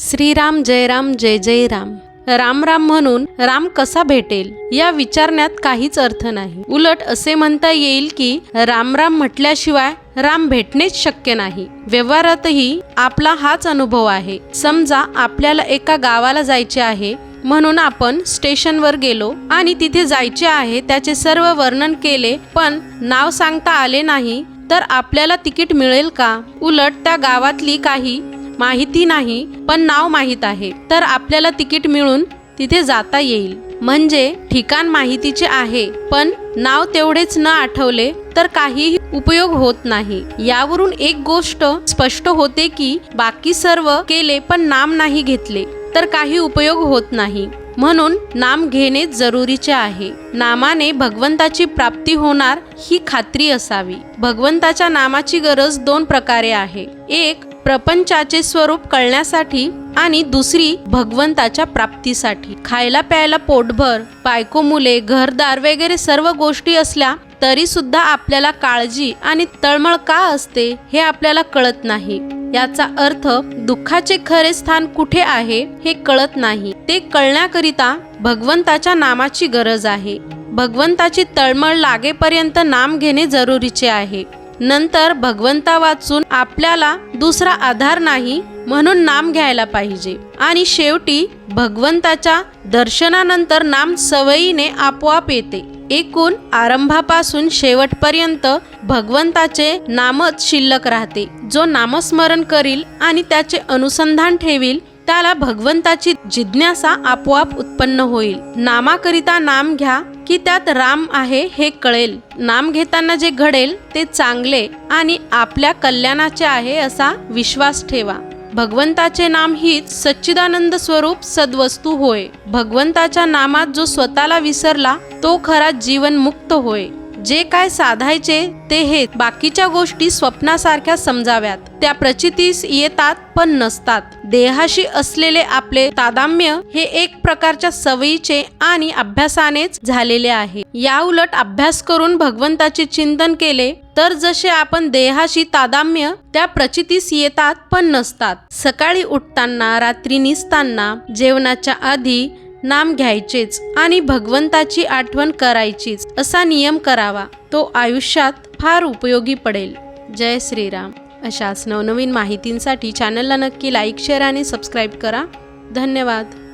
श्रीराम जय राम जय जय राम राम राम म्हणून राम कसा भेटेल? या विचारण्यात काहीच अर्थ नाही. उलट असे म्हणता येईल की राम राम म्हटल्याशिवाय राम भेटणेच शक्य नाही. व्यवहारातही आपला हाच अनुभव आहे. समजा आपल्याला एका गावाला जायचे आहे म्हणून आपण स्टेशनवर गेलो आणि तिथे जायचे आहे त्याचे सर्व वर्णन केले पण नाव सांगता आले नाही तर आपल्याला तिकीट मिळेल का? उलट त्या गावातली काही माहिती नाही पण नाव माहीत आहे. तर आपल्याला तिकीट मिळून तिथे जाता येईल. म्हणजे ठिकाण माहितीचे आहे पण नाव तेवढेच न आठवले तर काहीही उपयोग होत नाही. यावरून एक गोष्ट स्पष्ट होते की बाकी सर्व केले पण नाम नाही घेतले तर काही उपयोग होत नाही. म्हणून नाम घेणे जरुरीचे आहे. नामाने भगवंताची प्राप्ती होणार ही खात्री असावी. भगवंताच्या नामाची गरज दोन प्रकारे आहे. एक प्रपंचाचे स्वरूप कळण्यासाठी आणि दुसरी भगवंताच्या प्राप्तीसाठी. खायला प्यायला पोटभर बायको मुले घरदार वगैरे सर्व गोष्टी असल्या तरी सुद्धा आपल्याला काळजी आणि तळमळ का असते हे आपल्याला कळत नाही. याचा अर्थ दुःखाचे खरे स्थान कुठे आहे हे कळत नाही. ते कळण्याकरिता भगवंताच्या नामाची गरज आहे. भगवंताची तळमळ लागेपर्यंत नाम घेणे जरुरीचे आहे. नंतर भगवंता वाचून आपल्याला दुसरा आधार नाही म्हणून नाम घ्यायला पाहिजे. आणि शेवटी भगवंताच्या दर्शनानंतर नाम सवयीने आपोआप येते. एकूण आरंभापासून शेवटपर्यंत भगवंताचे नामच शिल्लक राहते. जो नामस्मरण करील आणि त्याचे अनुसंधान ठेवील त्याला भगवंताची जिज्ञासा आपोआप उत्पन्न होईल. नामाकरिता नाम घ्या की त्यात राम आहे हे कळेल. नाम घेताना जे घडेल ते चांगले आणि आपल्या कल्याणाचे आहे असा विश्वास ठेवा. भगवंताचे नाम हीच सच्चिदानंद स्वरूप सद्वस्तू होय. भगवंताच्या नामात जो स्वतःला विसरला तो खरा जीवन मुक्त होय. जे काय साधायचे ते हे बाकीच्या गोष्टी स्वप्नासारख्या समजाव्यात. त्या प्रचितीस येतात पण नसतात. देहाशी असलेले आपले तादाम्य हे एक प्रकारच्या सवयीचे आणि अभ्यासानेच झालेले आहे. या उलट अभ्यास करून भगवंताचे चिंतन केले तर जसे आपण देहाशी तादाम्य त्या प्रचितीस येतात पण नसतात. सकाळी उठताना रात्री निसताना जेवणाच्या आधी नाम घ्यायचेच आणि भगवंताची आठवण करायचीच असा नियम करावा. तो आयुष्यात फार उपयोगी पडेल. जय श्रीराम. अशाच नवनवीन माहितींसाठी चॅनलला नक्की लाईक शेअर आणि सबस्क्राईब करा. धन्यवाद.